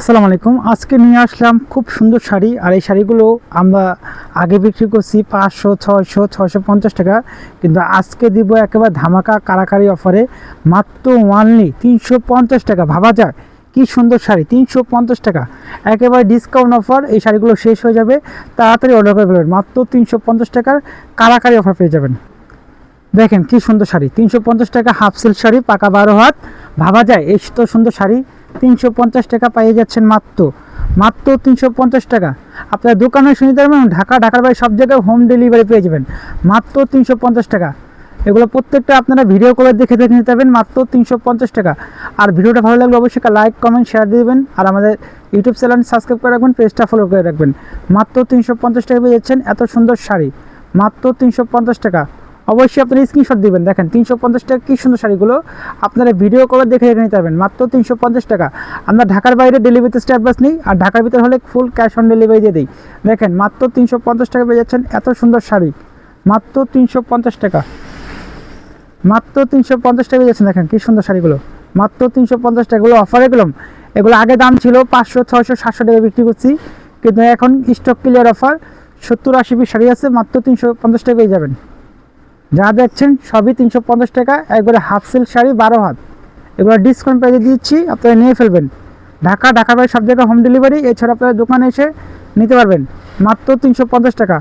আসসালামু আলাইকুম। আজকে নিয়ে আসলাম খুব সুন্দর শাড়ি, আর এই শাড়িগুলো আমরা আগে বিক্রি করছি পাঁচশো, ছয়শো ছয়শো পঞ্চাশ টাকা, কিন্তু আজকে দিব একেবারে ধামাকা কারাকারি অফারে মাত্র ওয়ানলি তিনশো পঞ্চাশ টাকা। ভাবা যায় কি সুন্দর শাড়ি, তিনশো পঞ্চাশ টাকা। একেবারে ডিসকাউন্ট অফার এই শাড়িগুলো শেষ হয়ে যাবে। তাড়াতাড়ি অর্ডার করে ফেলবেন। মাত্র তিনশো পঞ্চাশ টাকার কারাকারি অফার পেয়ে যাবেন। দেখেন কি সুন্দর শাড়ি, তিনশো পঞ্চাশ টাকা হাফ সিল্ক শাড়ি, পাকা বারো হাত। ভাবা যায়, এই তো সুন্দর শাড়ি। তিনশো পঞ্চাশ টাকা পেয়ে যাচ্ছেন মাত্র। মাত্র তিনশো পঞ্চাশ টাকা। আপনার দোকানে শুনতে পারবেন, ঢাকা, ঢাকার বাইরে সব জায়গায় হোম ডেলিভারি পেয়ে যাবেন। মাত্র তিনশো পঞ্চাশ টাকা। এগুলো প্রত্যেকটা আপনারা ভিডিও করে দেখে দেখে নিতে পারবেন, মাত্র তিনশো পঞ্চাশ টাকা। আর ভিডিওটা ভালো লাগলে অবশ্যই লাইক কমেন্ট শেয়ার দিয়ে দেবেন। আর আমাদের ইউটিউব চ্যানেল সাবস্ক্রাইব করে রাখবেন পেজটা ফলো করে রাখবেন। মাত্র তিনশো পঞ্চাশ টাকা পেয়ে যাচ্ছেন এত সুন্দর শাড়ি। মাত্র তিনশো পঞ্চাশ টাকা। অবশ্যই আপনারা স্ক্রিনশট দিবেন। দেখেন, তিনশো পঞ্চাশ টাকা কী সুন্দর শাড়িগুলো। আপনারা ভিডিও করে দেখে দেখে নিতে পারবেন। মাত্র তিনশো পঞ্চাশ টাকা। আমরা ঢাকার বাইরে ডেলিভারিতে স্ট্যাটাস নিই। আর ঢাকার ভিতরে হলে ফুল ক্যাশ অন ডেলিভারি দিয়ে দিই। দেখেন, মাত্র তিনশো পঞ্চাশ টাকা পেয়ে যাচ্ছেন। এত সুন্দর শাড়ি। মাত্র তিনশো পঞ্চাশ টাকা। মাত্র তিনশো পঞ্চাশ টাকা পেয়ে যাচ্ছেন। দেখেন, কী সুন্দর শাড়িগুলো। মাত্র তিনশো পঞ্চাশ টাকা। এগুলো অফারে গেলাম। এগুলো আগে দাম ছিল পাঁচশো, ছয়শো, সাতশো টাকা বিক্রি করছি। কিন্তু এখন স্টক ক্লিয়ার অফার সত্তর, আশি পিস শাড়ি আছে। মাত্র তিনশো পঞ্চাশ টাকা পেয়ে যাবেন। যা দেখছেন সবই তিনশো পঞ্চাশ টাকা, একবারে হাফ সিল্ক শাড়ি, বারো হাত। এগুলো ডিসকাউন্ট প্রাইজে দিচ্ছি, আপনারা নিয়ে ফেলবেন। ঢাকা ঢাকা বাইরে সব জায়গায় হোম ডেলিভারি এছাড়া আপনারা দোকানে এসে নিতে পারবেন। মাত্র তিনশো পঞ্চাশ টাকা।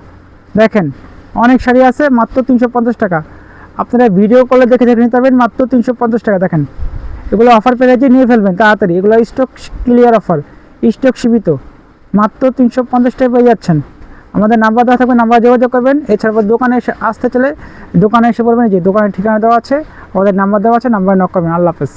দেখেন, অনেক শাড়ি আছে, মাত্র তিনশো পঞ্চাশ টাকা। আপনারা ভিডিও কলে দেখে দেখে নিতে পারবেন, মাত্র তিনশো পঞ্চাশ টাকা। দেখেন, এগুলো অফার প্রাইজে নিয়ে ফেলবেন, তাড়াতাড়ি। এগুলো স্টক ক্লিয়ার অফার স্টক সীমিত। মাত্র তিনশো পঞ্চাশ টাকা পেয়ে যাচ্ছেন। আমাদের নাম্বার দেওয়া থাকবে, নাম্বার যোগাযোগ করবেন। এছাড়া দোকানে এসে আসতে চলে দোকানে এসে বলবেন যে দোকানের ঠিকানা দেওয়া আছে, আমাদের নাম্বার দেওয়া আছে, নাম্বার নক করবেন। আল্লাহ হাফেজ।